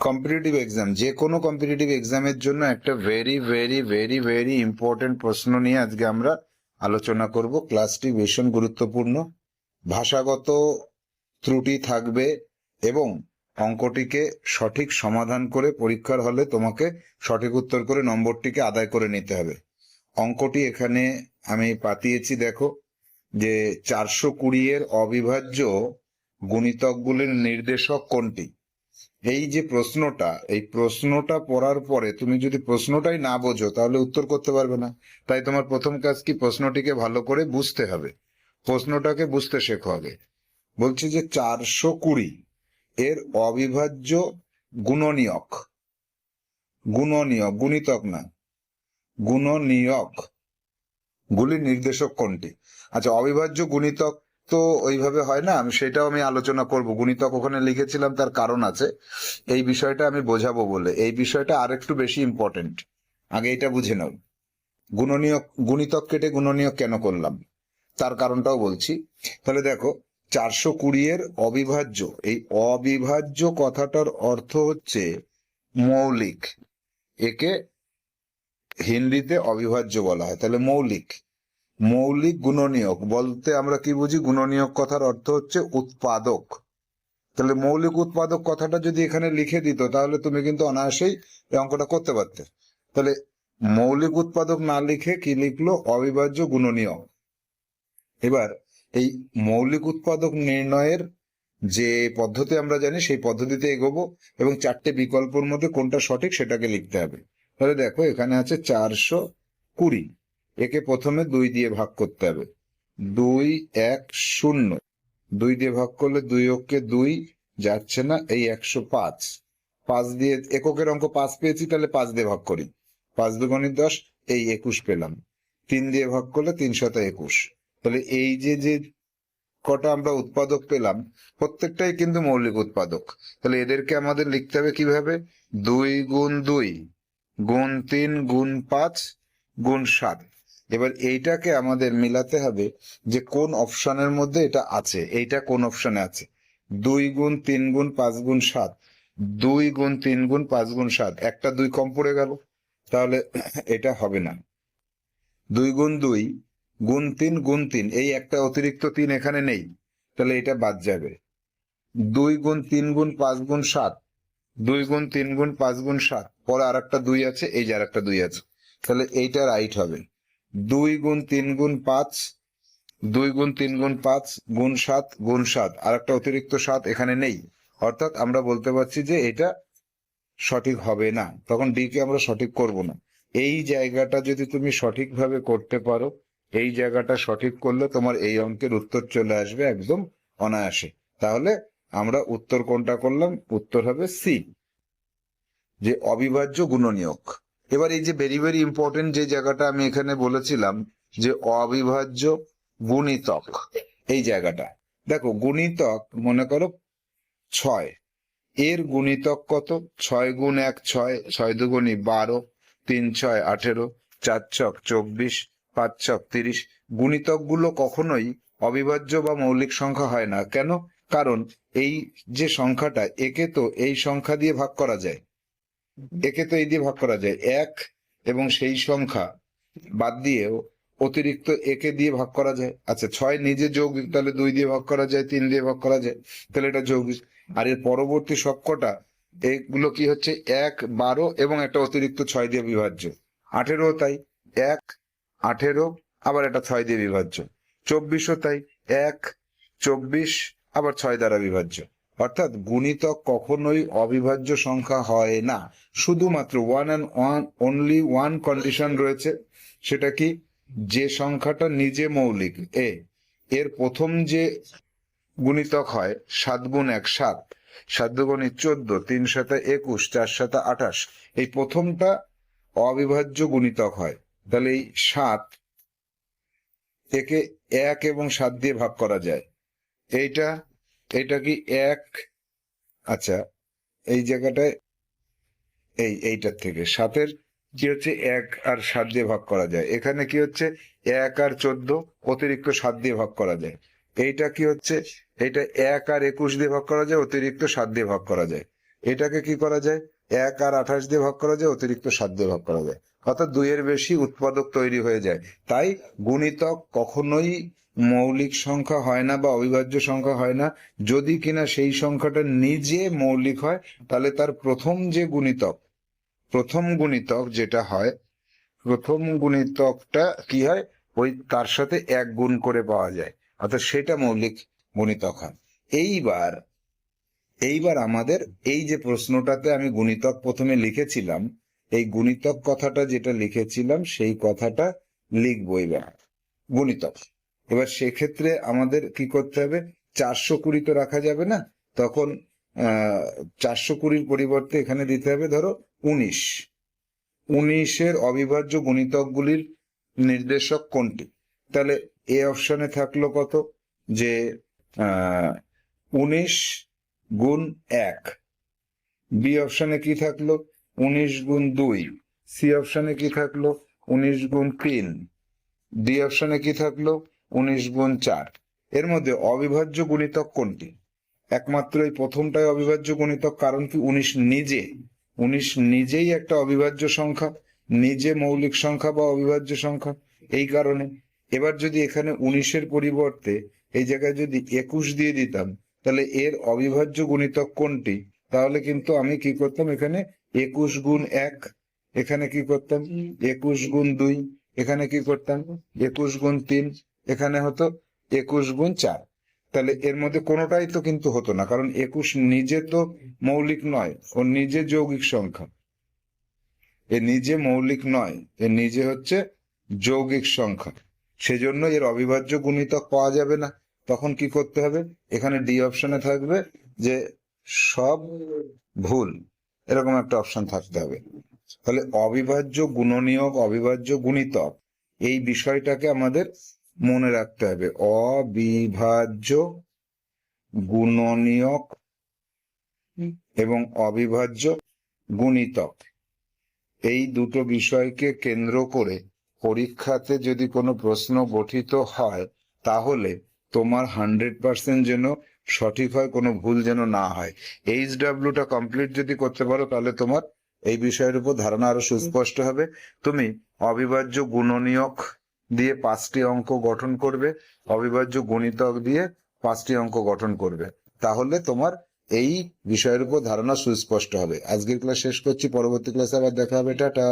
Competitive exam যে কোনো competitive এক্সামের জন্য একটা very very very very important প্রশ্ন নিয়ে আজকে আমরা আলোচনা করব। ক্লাসটি ভীষণ গুরুত্বপূর্ণ, ভাষাগত ত্রুটি থাকবে এবং অঙ্কটিকে সঠিক সমাধান করে পরীক্ষার হলে তোমাকে সঠিক উত্তর করে নম্বরটিকে আদায় করে নিতে হবে। অঙ্কটি এখানে আমি পাতিয়েছি, দেখো, যে চারশো কুড়ি এর অবিভাজ্য গুণিতকগুলির নির্দেশক কোনটি? এই যে প্রশ্নটা, এই প্রশ্নটা পড়ার পরে তুমি যদি প্রশ্নটাই না বোঝো, তাহলে উত্তর করতে পারবে না। তাই তোমার প্রথম কাজ কি? প্রশ্নটিকে ভালো করে বুঝতে হবে। প্রশ্নটাকে বুঝতে শেখো আগে। বলছি যে চারশো কুড়ি এর অবিভাজ্য গুণনীয়ক। গুণনীয়ক, গুণিতক না। গুণনীয়ক। গুলির নির্দেশক কোনটি? আচ্ছা অবিভাজ্য, গুণিতক তো ওইভাবে হয় না। আমি সেটাও আমি আলোচনা করব। গুণিতক ওখানে লিখেছিলাম, তার কারণ আছে। এই বিষয়টা আমি বোঝাবো বলে। এই বিষয়টা আর একটু বেশি ইম্পর্টেন্ট আগে এটা বুঝে নাও। গুণনীয়ক, গুণিতক কেটে গুণনীয়ক কেন করলাম? তার কারণটাও বলছি। তাহলে দেখো, চারশো কুড়ি অবিভাজ্য। এই অবিভাজ্য কথাটার অর্থ হচ্ছে মৌলিক। একে হিন্দিতে অবিভাজ্য বলা হয়। তাহলে মৌলিক। মৌলিক গুণনীয়ক। বলতে আমরা কি বুঝি? গুণনীয়ক কথার অর্থ হচ্ছে উৎপাদক। তাহলে মৌলিক উৎপাদক কথাটা যদি এখানে লিখে দিত, তাহলে তুমি কিন্তু অনায়াসেই এই অঙ্কটা করতে পারতে। তাহলে মৌলিক উৎপাদক না লিখে কি লিখলো? অবিভাজ্য গুণনীয়ক। এবার এই মৌলিক উৎপাদক নির্ণয়ের যে পদ্ধতি আমরা জানি, সেই পদ্ধতিতে এগোবো এবং চারটে বিকল্পের মধ্যে কোনটা সঠিক সেটাকে লিখতে হবে। তাহলে দেখো, এখানে আছে চারশো কুড়ি। একে প্রথমে দুই দিয়ে ভাগ করতে হবে। দুই, এক, শূন্য। দুই দিয়ে ভাগ করলে দুই অক্ষে দুই যাচ্ছে না, এই একশো পাঁচ। পাঁচ দিয়ে, এককের অঙ্ক পাঁচ পেয়েছি, তাহলে পাঁচ দিয়ে ভাগ করি। পাঁচ দুগুণিত দশ, এই একুশ পেলাম। তিন দিয়ে ভাগ করলে তিনশত একুশ। তাহলে এই যে যে কটা আমরা উৎপাদক পেলাম, প্রত্যেকটাই কিন্তু মৌলিক উৎপাদক। তাহলে এদেরকে আমাদের লিখতে হবে কীভাবে? দুই গুণ দুই, গুণ তিন, গুণ পাঁচ, গুণ সাত। এবার এইটাকে আমাদের মিলাতে হবে যে কোন অপশনের মধ্যে এটা আছে, এইটা কোন অপশনে আছে? দুই গুণ তিন গুণ পাঁচ গুণ সাত। দুই গুণ তিন গুণ পাঁচ গুণ সাত, একটা দুই কম পড়ে গেল, তাহলে এটা হবে না। দুই গুণ দুই, গুণ তিন গুণ তিন, এই একটা অতিরিক্ত তিন এখানে নেই, তাহলে এটা বাদ যাবে। দুই গুণ তিন গুণ পাঁচ গুণ সাত, দুই গুণ তিন গুণ পাঁচ গুণ সাত, পরে আর একটা দুই আছে, এই যে আর একটা দুই আছে, তাহলে এইটা রাইট হবে। দুই গুণ তিন গুণ পাঁচ, দুই গুণ তিন গুণ পাঁচ, গুণ সাত গুণ সাত। আর একটা অতিরিক্ত সাত এখানে নেই। অর্থাৎ আমরা বলতে পারছি যে এটা সঠিক হবে না। তখন ডি কে আমরা সঠিক করব না। এই জায়গাটা যদি তুমি সঠিকভাবে করতে পারো, এই জায়গাটা সঠিক করলে তোমার এই অঙ্কের উত্তর চলে আসবে একদম অনায়াসে। তাহলে আমরা উত্তর কোনটা করলাম? উত্তর হবে সি যে অবিভাজ্য গুণনীয়ক। এবার এই যে ভেরি ভেরি ইম্পর্টেন্ট যে জায়গাটা আমি এখানে বলেছিলাম, যে অবিভাজ্য গুণিতক, এই জায়গাটা। দেখো, গুণিতক মনে করো ছয়। এর গুণিতক কত? ছয় গুণ এক, ছয় ছয় দুগুণি বারো, তিন, ছয়, আঠেরো, চার ছক, চব্বিশ, পাঁচ ছক, তিরিশ। গুণিতকগুলো কখনোই অবিভাজ্য বা মৌলিক সংখ্যা হয় না। কেন? কারণ এই যে সংখ্যাটা, একে তো এই সংখ্যা দিয়ে ভাগ করা যায়। একে তো এই দিয়ে ভাগ করা যায়। এক এবং সেই সংখ্যা বাদ দিয়েও অতিরিক্ত একে দিয়ে ভাগ করা যায়। আচ্ছা ছয় নিজে যৌগিক তাহলে দুই দিয়ে ভাগ করা যায়, তিন দিয়ে ভাগ করা যায়, তাহলে এটা যৌগিক আর এর পরবর্তী সবকটা, এগুলো কি হচ্ছে? এক, বারো এবং একটা অতিরিক্ত ছয় দিয়ে বিভাজ্য। আঠেরো তাই। এক, আঠেরো, আবার একটা ছয় দিয়ে বিভাজ্য। চব্বিশও তাই। এক, চব্বিশ, আবার ছয় দ্বারা বিভাজ্য। অর্থাৎ গুণিতক কখনোই অবিভাজ্য সংখ্যা হয় না। শুধুমাত্র one and one only one condition রয়েছে। সেটা কি? যে সংখ্যাটা নিজে মৌলিক এ এর প্রথম যে গুণিতক হয়, সাত গুণ এক, সাত। সাত দুগুণে চোদ্দ, তিন সাথে একুশ, চার সাথে আঠাশ। এই প্রথমটা অবিভাজ্য গুণিতক হয়। তাহলে এই সাত একে এক এবং সাত দিয়ে ভাগ করা যায়। এইটা এইটা কি এক? আচ্ছা এই জায়গাটায় এই, এইটার থেকে। সাতের কি হচ্ছে? এক আর সাত দিয়ে ভাগ করা যায়। এখানে কি হচ্ছে? এক আর চোদ্দ অতিরিক্ত সাত দিয়ে ভাগ করা যায়। এইটা কি হচ্ছে? এইটা এক আর একুশ দিয়ে ভাগ করা যায়, অতিরিক্ত সাত দিয়ে ভাগ করা যায়। এটাকে কি করা যায়? এক আর আঠাশ দিয়ে ভাগ করা যায়, অতিরিক্ত সাত দিয়ে ভাগ করা যায়। অর্থাৎ দুইয়ের বেশি উৎপাদক তৈরি হয়ে যায়। তাই গুণিতক কখনোই মৌলিক সংখ্যা হয় না বা অবিভাজ্য সংখ্যা হয় না। যদি কিনা সেই সংখ্যাটা নিজে মৌলিক হয়, তাহলে তার প্রথম যে গুণিতক, প্রথম গুণিতক যেটা হয়, প্রথম গুণিতকটা কি হয়? ওই তার সাথে এক গুণ করে পাওয়া যায়। অর্থাৎ সেটা মৌলিক গুণিতক হয়। এইবার এইবার আমাদের এই যে প্রশ্নটাতে আমি গুণিতক প্রথমে লিখেছিলাম, এই গুণিতক কথাটা যেটা লিখেছিলাম, সেই কথাটা লিখব এবার। গুণিতক। এবার সেক্ষেত্রে আমাদের কি করতে হবে? চারশো কুড়ি তো রাখা যাবে না। তখন চারশো কুড়ির পরিবর্তে এখানে দিতে হবে ধরো উনিশ। উনিশের অবিভাজ্য গুণিতকগুলির নির্দেশক কোনটি? তাহলে এ অপশনে থাকল কত? যে উনিশ গুণ এক। বি অপশনে কি থাকল? উনিশ গুণ দুই। সি অপশনে কি থাকল? উনিশ গুণ তিন। ডি অপশনে কি থাকল? উনিশ গুণ চার। এর মধ্যে অবিভাজ্য গুণিতক কোনটি? একমাত্র এই প্রথমটাই অবিভাজ্য গুণিতক, কারণ কি উনিশ নিজে, উনিশ নিজেই একটা অবিভাজ্য সংখ্যা, নিজে মৌলিক সংখ্যা বা অবিভাজ্য সংখ্যা, এই কারণে। এবার যদি এখানে উনিশের পরিবর্তে এই জায়গায় যদি একুশ দিয়ে দিতাম, তাহলে এর অবিভাজ্য গুণিতক কোনটি? তাহলে কিন্তু আমি কি করতাম এখানে? একুশ গুণ এক, এখানে কি করতাম? একুশ গুণ দুই, এখানে কি করতাম? একুশ গুণ তিন এখানে হতো একুশ গুণ চার। তাহলে এর মধ্যে কোনোটাই তো কিন্তু হতো না, কারণ একুশ নিজে তো মৌলিক নয়, ও নিজে যৌগিক সংখ্যা। এ নিজে মৌলিক নয়, এ নিজে হচ্ছে যৌগিক সংখ্যা। সেজন্য এর অবিভাজ্য গুণিতক পাওয়া যাবে না। তখন কি করতে হবে? এখানে ডি অপশনে থাকবে যে সব ভুল, এরকম একটা অপশন থাকতে হবে। তাহলে অবিভাজ্য গুণনীয়ক, অবিভাজ্য গুণিতক, এই বিষয়টাকে আমাদের মনে রাখতে হবে। অবিভাজ্য, গুণনীয়ক এবং অবিভাজ্য, গুণিতক। এই দুটো বিষয়কে কেন্দ্র করে পরীক্ষাতে যদি কোনো প্রশ্ন গঠিত হয়, তাহলে তোমার হান্ড্রেড পার্সেন্ট যেন সঠিক হয়, কোনো ভুল যেন না হয়। এইচ ডাব্লিউটা কমপ্লিট যদি করতে পারো, তাহলে তোমার এই বিষয়ের উপর ধারণা আরও সুস্পষ্ট হবে। তুমি অবিভাজ্য, গুণনীয়ক দিয়ে পাঁচটি অঙ্ক গঠন করবে, অবিভাজ্য গুণিতক দিয়ে পাঁচটি অঙ্ক গঠন করবে। তাহলে তোমার এই বিষয়ের উপর ধারণা সুস্পষ্ট হবে। আজকের ক্লাস শেষ করছি, পরবর্তী ক্লাসে আবার দেখা হবে, টাটা।